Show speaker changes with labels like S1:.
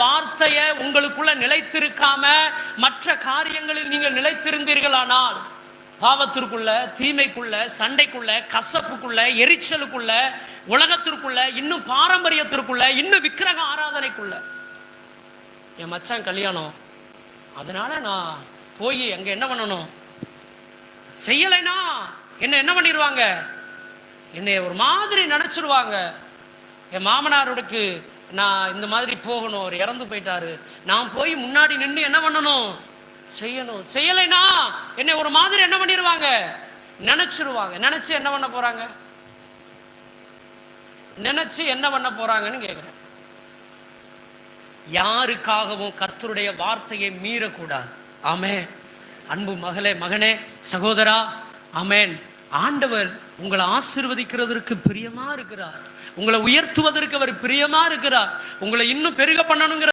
S1: வார்த்தைய உங்களுக்குள்ள நிலைத்திருக்காம மற்ற காரியங்களில் நீங்கள் நிலைத்திருந்தீர்களானால் பாவத்திற்குள்ள தீமைக்குள்ள சண்டைக்குள்ள கசப்புக்குள்ள எரிச்சலுக்குள்ள உலகத்திற்குள்ள இன்னும் பாரம்பரியத்திற்குள்ள இன்னும் விக்கிரக ஆராதனைக்குள்ள. என் மச்சான் கல்யாணம். அதனால நான் போய் அங்க என்ன பண்ணணும்? செய்யலைனா என்ன என்ன பண்ணிடுவாங்க என்னை ஒரு மாதிரி நினைச்சிருவாங்க. என் மாமனாருக்கு நான் இந்த மாதிரி போகணும் அவர் இறந்து போயிட்டாரு. நான் போய் முன்னாடி நின்று என்ன பண்ணணும்? செய்யணும். செய்யலைனா என்னை ஒரு மாதிரி என்ன பண்ணிடுவாங்க நினைச்சிருவாங்க. நினைச்சு என்ன பண்ண போறாங்க? நினைச்சு என்ன பண்ண போறாங்கன்னு கேட்குறேன் யாருக்காகவும் கர்த்தருடைய வார்த்தையை மீறக்கூடாது. ஆமே அன்பு மகளே மகனே சகோதரா ஆமேன். ஆண்டவர் உங்களை ஆசிர்வதிக்கிறதற்கு பிரியமா இருக்கிறார். உங்களை உயர்த்துவதற்கு அவர் பிரியமா இருக்கிறார். உங்களை இன்னும் பெருக பண்ணணுங்கிற